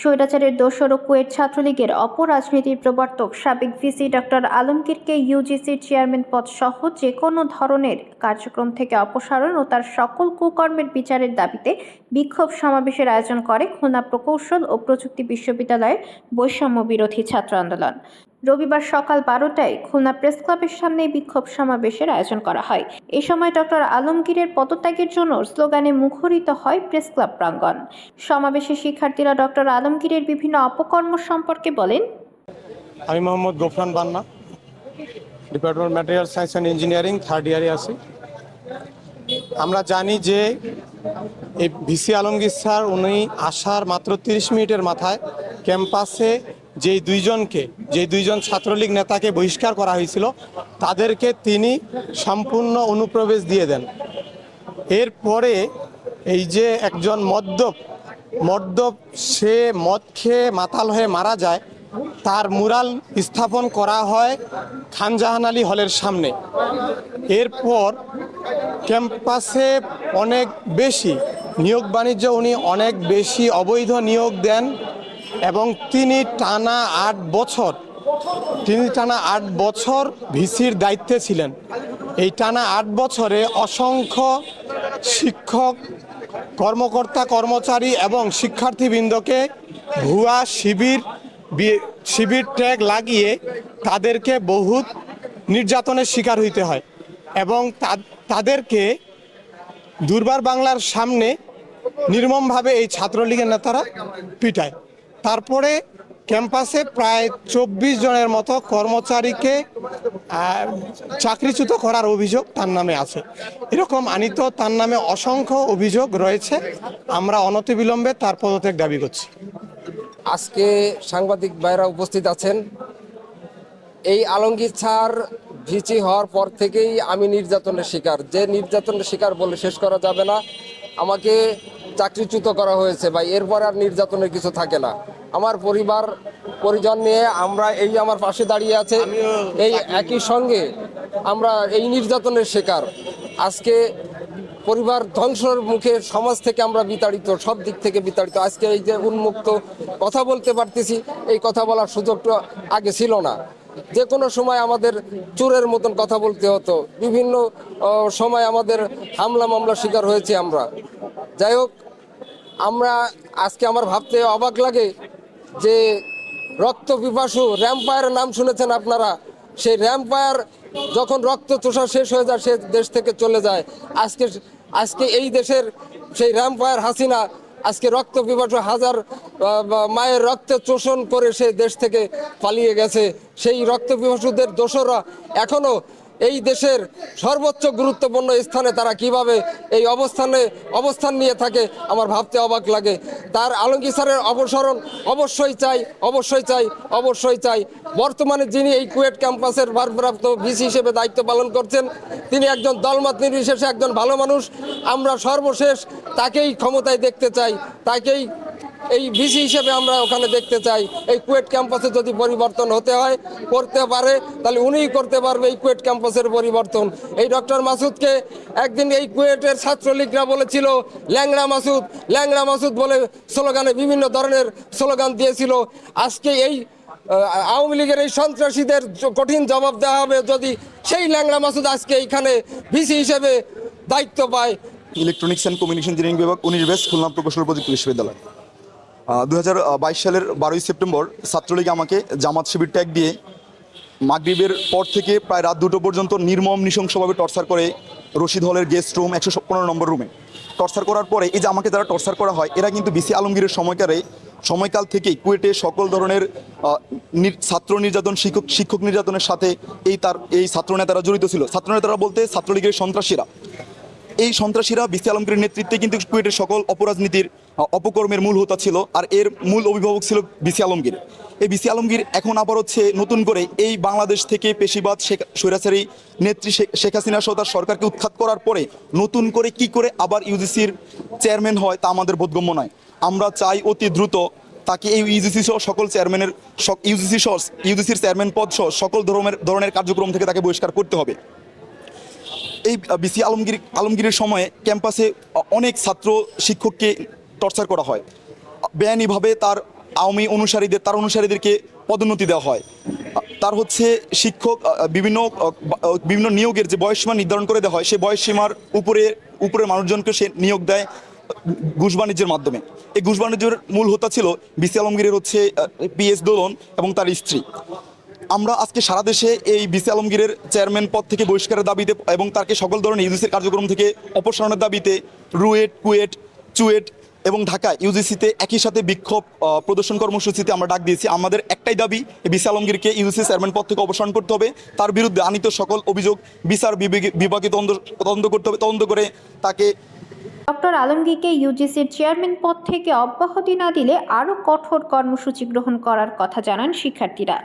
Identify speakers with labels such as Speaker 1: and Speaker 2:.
Speaker 1: স্বৈরাচারের দোষর কুয়েট ছাত্রলীগের অপরাজনীতির প্রবর্তক সাবেক ভিসি ডক্টর আলমগীরকে ইউজিসির চেয়ারম্যান পদ সহ যে কোনো ধরনের কার্যক্রম থেকে অপসারণ ও তার সকল কুকর্মের বিচারের দাবিতে বিক্ষোভ সমাবেশের আয়োজন করে খুলনা প্রকৌশল ও প্রযুক্তি বিশ্ববিদ্যালয়ের বৈষম্য বিরোধী ছাত্র আন্দোলন। রবিবার সকাল বারোটায় খুলনা প্রেস ক্লাবের সামনে বিক্ষোভ সমাবেশের আয়োজন করা হয়। এ সময় ডক্টর আলমগীরের পদত্যাগের জন্য স্লোগানে মুখরিত হয় প্রেস ক্লাব প্রাঙ্গণ। সমাবেশে শিক্ষার্থীরা ডক্টর আলমগীরের বিভিন্ন অপকর্ম সম্পর্কে বলেন,
Speaker 2: আমি Mohammad Gofran Banna department material science and engineering third ইয়ারে আছি। আমরা জানি যে এই ভিসি আলমগীর স্যার, উনি আসার মাত্র তিরিশ মিনিটের মাথায় ক্যাম্পাসে যেই দুইজনকে যে দুইজন ছাত্রলীগ নেতাকে বহিষ্কার করা হয়েছিল, তাদেরকে তিনি সম্পূর্ণ অনুপ্রবেশ দিয়ে দেন। এরপরে এই যে একজন মদ্যপ মদ্যপ সে মদ খেয়ে মাতাল হয়ে মারা যায়, তার মুরাল স্থাপন করা হয় খানজাহান আলী হলের সামনে। এরপর ক্যাম্পাসে অনেক বেশি নিয়োগ বাণিজ্য, উনি অনেক বেশি অবৈধ নিয়োগ দেন। এবং তিনি টানা আট বছর, তিনি টানা আট বছর ভিসির দায়িত্বে ছিলেন। এই টানা আট বছরে অসংখ্য শিক্ষক, কর্মকর্তা, কর্মচারী এবং শিক্ষার্থীবৃন্দকে ভুয়া শিবির শিবির ট্যাগ লাগিয়ে তাদেরকে বহুত নির্যাতনের শিকার হইতে হয় এবং তাদেরকে দুর্বার বাংলার সামনে নির্মমভাবে এই ছাত্রলীগের নেতারা পিটায়। তারপরে ক্যাম্পাসে প্রায় চব্বিশ জনের মতো কর্মচারীকে চাকরিচ্যুত করার অভিযোগ তার নামে আছে। এরকম আনিত তার নামে অসংখ্য অভিযোগ রয়েছে। আমরা অনতিবিলম্বে তার পদত্যাগ দাবি করছি।
Speaker 3: আজকে সাংবাদিক ভাইরা উপস্থিত আছেন। এই আলমগীর স্যার ভিচি হওয়ার পর থেকেই আমি নির্যাতনের শিকার। যে নির্যাতনের শিকার বলে শেষ করা যাবে না। আমাকে চাকরিচ্যুত করা হয়েছে ভাই এরপর আর নির্যাতনের কিছু থাকে না। আমার পরিবার পরিজন নিয়ে আমরা এই আমার পাশে দাঁড়িয়ে আছে। এই একই সঙ্গে আমরা এই নির্যাতনের শিকার। আজকে পরিবার ধ্বংসর মুখে সমাজ থেকে আমরা বিতাড়িত সব দিক থেকে বিতাড়িত। আজকে এই যে উন্মুক্ত কথা বলতে পারতেছি এই কথা বলার সুযোগটা আগে ছিল না। যে কোনো সময় আমাদের চোরের মতন কথা বলতে হতো। বিভিন্ন সময় আমাদের হামলা মামলা শিকার হয়েছি আমরা। যাই হোক আমরা আজকে আমার ভাবতে অবাক লাগে যে রক্ত পিপাসু র্যাম্পায়ারের নাম শুনেছেন আপনারা। সেই র্যাম্পায়ার যখন রক্ত চোষা শেষ হয়ে যায়, সে দেশ থেকে চলে যায়। আজকে আজকে এই দেশের সেই র্যাম্পায়ার হাসিনা আজকে রক্ত পিপাসু হাজার মায়ের রক্তে চোষণ করে সে দেশ থেকে পালিয়ে গেছে। সেই রক্ত পিপাসুদের দোষরা এখনও এই দেশের সর্বোচ্চ গুরুত্বপূর্ণ স্থানে তারা কীভাবে এই অবস্থানে অবস্থান নিয়ে থাকে, আমার ভাবতে অবাক লাগে। তার আলমগীর স্যারের অপসারণ অবশ্যই চাই অবশ্যই চাই অবশ্যই চাই। বর্তমানে যিনি এই কুয়েট ক্যাম্পাসের ভারপ্রাপ্ত ভিসি হিসেবে দায়িত্ব পালন করছেন, তিনি একজন দলমত নির্বিশেষে একজন ভালো মানুষ। আমরা সর্বশেষ তাকেই ক্ষমতায় দেখতে চাই, তাকেই এই ভিসি হিসেবে আমরা ওখানে দেখতে চাই। এই কুয়েট ক্যাম্পাসে যদি পরিবর্তন হতে হয়, করতে পারে, তাহলে উনিই করতে পারবে এই কুয়েট ক্যাম্পাসের পরিবর্তন। এই ডক্টর মাসুদকে একদিন এই কুয়েটের ছাত্রলীগরা বলেছিল, ল্যাংড়া মাসুদ ল্যাংড়া মাসুদ বলে স্লোগানে বিভিন্ন ধরনের স্লোগান দিয়েছিল। আজকে এই আওয়ামী লীগের এই সন্ত্রাসীদের কঠিন জবাব দেওয়া হবে যদি সেই ল্যাংড়া মাসুদ আজকে এইখানে ভিসি হিসেবে দায়িত্ব পায়।
Speaker 4: ইলেকট্রনিক্স অ্যান্ড কমিউনিকেশন ইঞ্জিনিয়ারিং বিভাগ, উনিশ বেস খুলনা প্রকৌশল প্রযুক্তি বিশ্ববিদ্যালয়। দু সালের বারোই সেপ্টেম্বর ছাত্রলীগ আমাকে জামাত শিবির ট্যাগ দিয়ে মাগরিবের পর থেকে প্রায় রাত দুটো পর্যন্ত নির্মম, নৃশংসভাবে টর্চার করে রশিদ হলের গেস্ট রুম একশো পনেরো নম্বর রুমে টর্চার করার পরে এই যে আমাকে যারা টর্চার করা হয়, এরা কিন্তু বিসি আলমগীরের সময়কারে সময়কাল থেকেই কুয়েটে সকল ধরনের ছাত্র নির্যাতন, শিক্ষক শিক্ষক নির্যাতনের সাথে এই তার, এই ছাত্র নেতারা জড়িত ছিল। ছাত্র নেতারা বলতে ছাত্রলীগের সন্ত্রাসীরা। এই সন্ত্রাসীরা বিসি আলমগীরের নেতৃত্বে কিন্তু কুয়েটের সকল অপরাজনীতির অপকর্মের মূল হোতা ছিল আর এর মূল অভিভাবক ছিল বিসি আলমগীর। এই বিসি আলমগীর এখন আবার হচ্ছে নতুন করে এই বাংলাদেশ থেকে পেশিবাদ শেখ স্বৈরাচারী নেত্রী শেখ- হাসিনা সহ তার সরকারকে উৎখাত করার পরে নতুন করে কি করে আবার ইউজিসির চেয়ারম্যান হয় তা আমাদের বোধগম্য নয়। আমরা চাই অতি দ্রুত তাকে এই ইউজিসি সহ সকল চেয়ারম্যানের ইউজিসি সহ ইউজিসির চেয়ারম্যান পদ সহ সকল ধরনের ধরনের কার্যক্রম থেকে তাকে বহিষ্কার করতে হবে। এই বিসি আলমগীর, আলমগীরের সময়ে ক্যাম্পাসে অনেক ছাত্র শিক্ষককে টর্চার করা হয়। বেআইনিভাবে তার আওয়ামী অনুসারীদের তার অনুসারীদেরকে পদোন্নতি দেওয়া হয়। তার হচ্ছে শিক্ষক বিভিন্ন বিভিন্ন নিয়োগের যে বয়সসীমা নির্ধারণ করে দেওয়া হয়, সেই বয়সসীমার উপরে উপরে মানুষজনকে সে নিয়োগ দেয় ঘুষ বাণিজ্যের মাধ্যমে। এই ঘুষ বাণিজ্যের মূল হোতা ছিল বিসি আলমগীরের হচ্ছে পিএস দোলন এবং তার স্ত্রী। আমরা আজকে সারা দেশে এই বিসি আলমগীরের চেয়ারম্যান পদ থেকে বহিষ্কারের দাবিতে এবং তাকে সকল ধরনের ইউজিসির কার্যক্রম থেকে অপসারণের দাবিতে রুয়েট, কুয়েট, চুয়েট এবং ঢাকা ইউজিসিতে একই সাথে বিক্ষোভ প্রদর্শন কর্মসূচিতে আমরা ডাক দিয়েছি। আমাদের একটাই দাবি বিসি আলমগীরকে ইউজিসি চেয়ারম্যান পদ থেকে অপসারণ করতে হবে। তার বিরুদ্ধে আনিত সকল অভিযোগ বিচার বিভাগে- তদন্ত করতে হবে, তদন্ত করে তাকে
Speaker 1: ডক্টর আলমগীরকে ইউজিসির চেয়ারম্যান পদ থেকে অব্যাহতি না দিলে আরও কঠোর কর্মসূচি গ্রহণ করার কথা জানান শিক্ষার্থীরা।